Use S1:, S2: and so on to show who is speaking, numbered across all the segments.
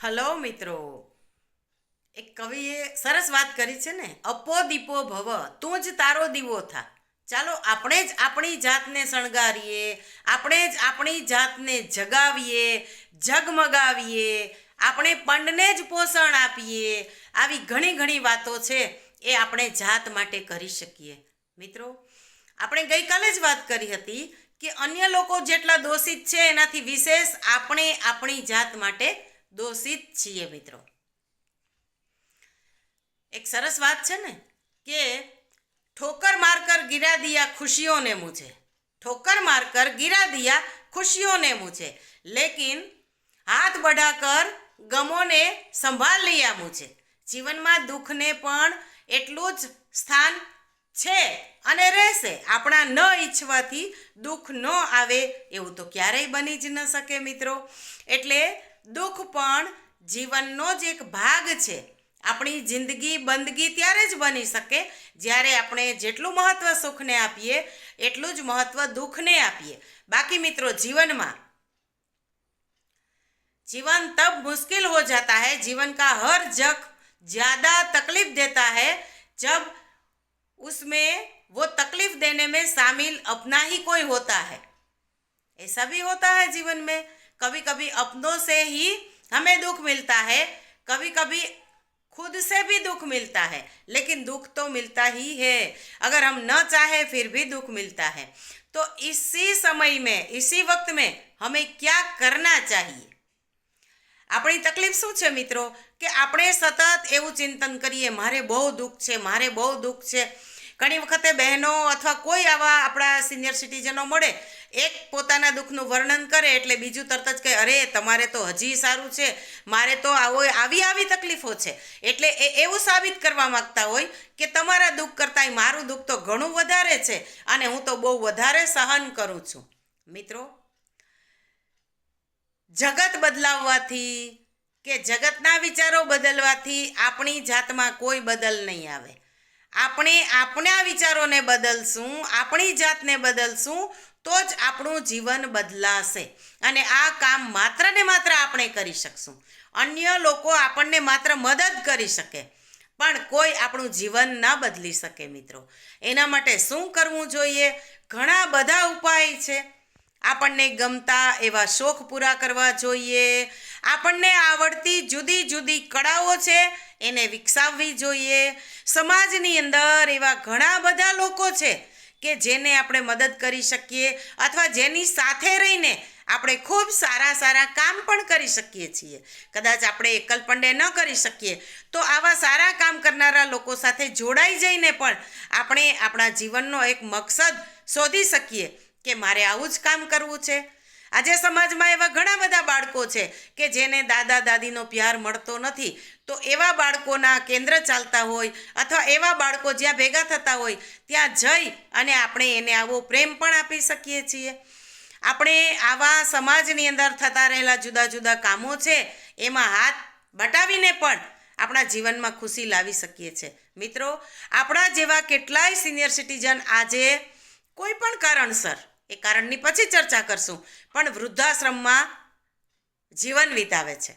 S1: Hello મિત્રો. એક કવિએ સરસ વાત કરી છે ને, અપો દીપો ભવ, તું જ તારો દીવો થા. ચાલો આપણે જ આપણી જાતને શણગારીએ, આપણે જ આપણી જાતને જગાવીએ જગમગાવીએ આપણે પંડને જ પોષણ આપીએ. આવી ઘણી ઘણી વાતો છે એ આપણે જાત માટે કરી શકીએ. મિત્રો, આપણે ગઈકાલે જ વાત કરી હતી કે અન્ય લોકો જેટલા દોષિત છે એનાથી વિશેષ આપણે આપણી જાત માટે દોષિત છીએ મિત્રો. એક સરસ વાત છે ને કે ઠોકર માર્કર ગિરા દિયા ખુશીઓને મુજે ઠોકર માર્કર ગિરા દિયા ખુશીઓને મુજે લેકિન હાથ બઢાકર ગમોને સંભાળ લઈયા મુજે જીવનમાં દુઃખને પણ એટલું જ સ્થાન છે અને રહેશે. આપણા ન ઈચ્છવાથી દુઃખ ન આવે એવું તો ક્યારેય બની જ ન શકે મિત્રો. એટલે દુઃખ પણ જીવનનો જ એક ભાગ છે આપણી જિંદગી બંદગી ત્યારે જ બની શકે જ્યારે આપણે જેટલું મહત્ત્વ સુખને આપીએ એટલું જ મહત્ત્વ દુઃખને આપીએ બાકી મિત્રો જીવનમાં जीवन तब मुश्किल हो जाता है जीवन का हर जख ज़्यादा तकलीफ देता है जब उसमें वो तकलीफ देने में शामिल अपना ही कोई होता है ऐसा भी होता है जीवन में कभी कभी अपनों से ही हमें दुख मिलता है कभी कभी खुद से भी दुख मिलता है लेकिन दुख तो मिलता ही है अगर हम न चाहे फिर भी दुख मिलता है तो इसी समय में इसी वक्त में हमें क्या करना चाहिए આપણી તકલીફ શું છે મિત્રો કે આપણે સતત એવું ચિંતન કરીએ મારે બહુ દુઃખ છે મારે બહુ દુઃખ છે ઘણી વખતે બહેનો અથવા કોઈ આવા આપણા સિનિયર સિટીઝનો મળે એક પોતાના દુઃખનું વર્ણન કરે એટલે બીજું તરત જ કહે, અરે, તમારે તો હજી સારું છે. મારે તો આવો, આવી આવી તકલીફો છે. એટલે એ એવું સાબિત કરવા માગતા હોય કે તમારા દુઃખ કરતાંય મારું દુઃખ તો ઘણું વધારે છે અને હું તો બહુ વધારે સહન કરું છું. મિત્રો, જગત બદલાવવાથી કે જગતના વિચારો બદલવાથી આપણી જાતમાં કોઈ બદલ નહીં આવે. આપણે આપણા વિચારોને બદલશું, આપણી જાતને બદલશું તો જ આપણું જીવન બદલાશે. અને આ કામ માત્ર ને માત્ર આપણે કરી શકશું. અન્ય લોકો આપણને માત્ર મદદ કરી શકે, પણ કોઈ આપણું જીવન ન બદલી શકે મિત્રો. એના માટે શું કરવું જોઈએ? ઘણા બધા ઉપાય છે. આપણને ગમતા એવા શોખ પૂરા કરવા જોઈએ. આપણને આવડતી જુદી જુદી કળાઓ છે, એને વિકસાવવી જોઈએ. સમાજની અંદર એવા ઘણા બધા લોકો છે કે જેને આપણે મદદ કરી શકીએ અથવા જેની સાથે રહીને આપણે ખૂબ સારા સારા કામ પણ કરી શકીએ છીએ. કદાચ આપણે એકલપંડે ન કરી શકીએ, તો આવા સારા કામ કરનારા લોકો સાથે જોડાઈ જઈને પણ આપણે આપણા જીવનનો એક મકસદ શોધી શકીએ કે મારે આવું જ કામ કરવું છે. આજે સમાજમાં એવા ઘણા બધા બાળકો છે કે જેને દાદા દાદીનો પ્યાર મળતો નથી. તો એવા બાળકોના કેન્દ્ર ચાલતા હોય અથવા એવા બાળકો જ્યાં ભેગા થતા હોય, ત્યાં જઈ અને આપણે એને આવો પ્રેમ પણ આપી શકીએ છીએ. આપણે આવા સમાજની અંદર થતા રહેલા જુદા જુદા કામો છે, એમાં હાથ બટાવીને પણ આપણા જીવનમાં ખુશી લાવી શકીએ છીએ મિત્રો, આપણા જેવા કેટલાય સિનિયર સિટીઝન આજે કોઈ પણ કારણસર એ કારણની પછી ચર્ચા કરશું. પણ વૃદ્ધાશ્રમમાં જીવન વિતાવે છે.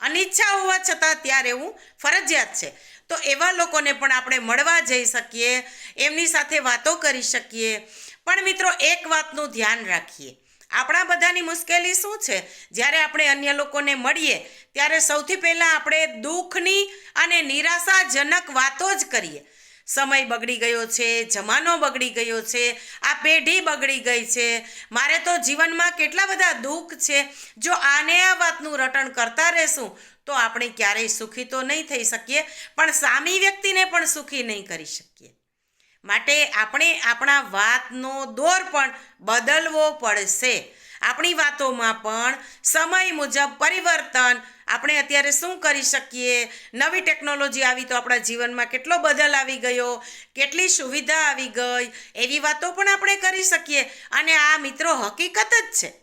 S1: અનિચ્છા હોવા છતાં ત્યાં રહેવું ફરજિયાત છે. તો એવા લોકોને પણ આપણે મળવા જઈ શકીએ, એમની સાથે વાતો કરી શકીએ. પણ મિત્રો, એક વાતનું ધ્યાન રાખીએ. આપણા બધાની મુશ્કેલી શું છે? જ્યારે આપણે અન્ય લોકોને મળીએ, ત્યારે સૌથી પહેલાં આપણે દુઃખની અને નિરાશાજનક વાતો જ કરીએ. સમય બગડી ગયો છે, જમાનો બગડી ગયો છે, આ પેઢી બગડી ગઈ છે. મારે તો જીવનમાં કેટલા બધા દુઃખ છે. જો આને આ વાતનું રટણ કરતા રહેશું, તો આપણે ક્યારેય સુખી તો નહીં થઈ શકીએ, પણ સામી વ્યક્તિને પણ સુખી નહીં કરી શકીએ. માટે આપણે આપણા વાતનો દોર પણ બદલવો પડશે. આપણી વાતોમાં પણ સમય મુજબ પરિવર્તન આપણે અત્યારે શું કરી શકીએ? નવી ટેકનોલોજી આવી તો આપણા જીવનમાં કેટલો બદલ આવી ગયો? કેટલી સુવિધા આવી ગઈ? એવી વાતો પણ આપણે કરી શકીએ. અને આ મિત્રો હકીકત જ છે.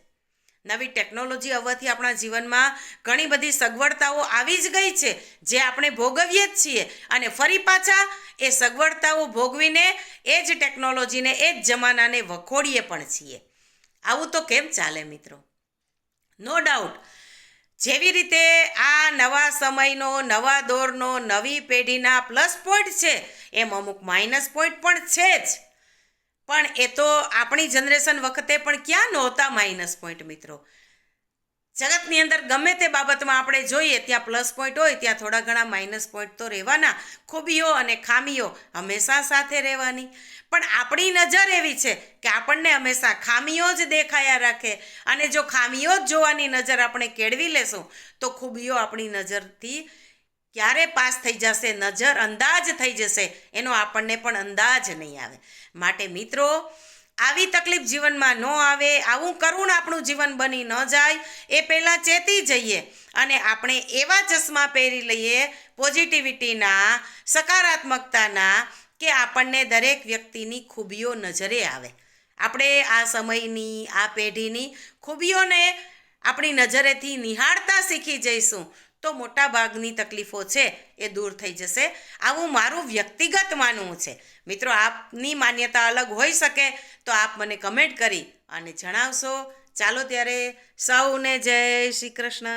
S1: નવી ટેકનોલોજી આવવાથી આપણા જીવનમાં ઘણી બધી સગવડતાઓ આવી જ ગઈ છે, જે આપણે ભોગવીએ જ છીએ. અને ફરી પાછા એ સગવડતાઓ ભોગવીને એ જ ટેકનોલોજીને એ જ જમાનાને વખોડીએ પણ છીએ. આવું તો કેમ ચાલે મિત્રો? નો ડાઉટ જેવી રીતે આ નવા સમયનો, નવા દોરનો, નવી પેઢીના પ્લસ પોઈન્ટ છે, એમ અમુક માઇનસ પોઈન્ટ પણ છે જ. પણ એ તો આપણી જનરેશન વખતે પણ ક્યાં નહોતા માઇનસ પોઈન્ટ મિત્રો? જગતની અંદર ગમે તે બાબતમાં આપણે જોઈએ, ત્યાં પ્લસ પોઈન્ટ હોય, ત્યાં થોડા ઘણા માઇનસ પોઈન્ટ તો રહેવાના. ખૂબીઓ અને ખામીઓ હંમેશા સાથે રહેવાની. પણ આપણી નજર એવી છે કે આપણને હંમેશા ખામીઓ જ દેખાયા રાખે. અને જો ખામીઓ જ જોવાની નજર આપણે કેળવી લેશું, તો ખૂબીઓ આપણી નજરથી ક્યારે પાસ થઈ જશે? નજર અંદાજ થઈ જશે. એનો આપણને પણ અંદાજ નહીં આવે. માટે મિત્રો આવી તકલીફ જીવનમાં ન આવે, આવું કરુણ આપણું જીવન બની ન જાય, એ પહેલાં ચેતી જઈએ અને આપણે એવા ચશ્મા પહેરી લઈએ પોઝિટિવિટીના, સકારાત્મકતાના કે આપણને દરેક વ્યક્તિની ખૂબીઓ નજરે આવે. આપણે આ સમયની, આ પેઢીની ખૂબીઓને આપણી નજરેથી નિહાળતા શીખી જઈશું. તો મોટા ભાગની તકલીફો છે એ દૂર થઈ જશે. આવું મારું વ્યક્તિગત માનવું છે. મિત્રો, આપની માન્યતા અલગ હોઈ શકે તો આપ મને કમેન્ટ કરી અને જણાવશો. ચાલો ત્યારે સૌને જય શ્રી કૃષ્ણ.